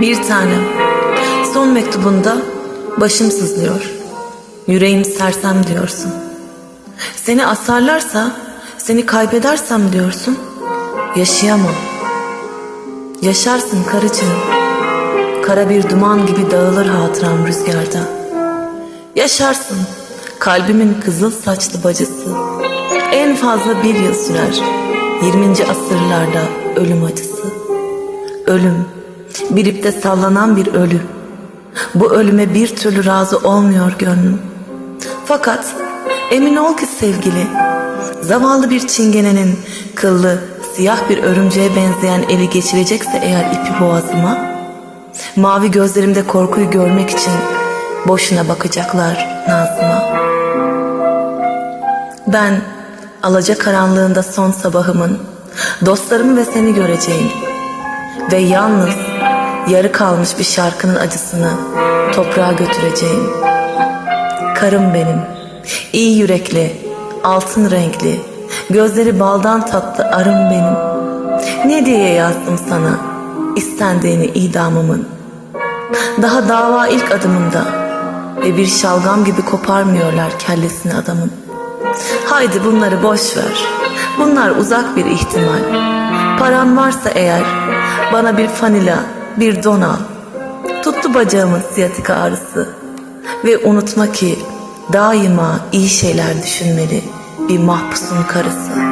Bir tanem. Son mektubunda başım sızlıyor. Yüreğim sersem diyorsun. Seni asarlarsa, seni kaybedersem diyorsun. Yaşayamam. Yaşarsın karıcığım. Kara bir duman gibi dağılır hatıram rüzgarda. Yaşarsın kalbimin kızıl saçlı bacısı. En fazla bir yıl sürer. 20. asırlarda ölüm acısı. Ölüm, bir ipte sallanan bir ölü. Bu ölüme bir türlü razı olmuyor gönlüm. Fakat emin ol ki sevgili, zavallı bir çingenenin kıllı, siyah bir örümceğe benzeyen eli geçirecekse eğer ipi boğazıma, mavi gözlerimde korkuyu görmek için boşuna bakacaklar Nazlıma. Ben alaca karanlığında son sabahımın dostlarımı ve seni göreceğim ve yalnız yarı kalmış bir şarkının acısını toprağa götüreceğim. Karım benim, iyi yürekli, altın renkli, gözleri baldan tatlı arım benim. Ne diye yazdım sana istendiğini idamımın. Daha dava ilk adımında ve bir şalgam gibi koparmıyorlar kellesini adamın. Haydi bunları boş ver. Bunlar uzak bir ihtimal. Paran varsa eğer bana bir fanila, bir don. Tuttu bacağımın siyatika ağrısı. Ve unutma ki daima iyi şeyler düşünmeli bir mahpusun karısı.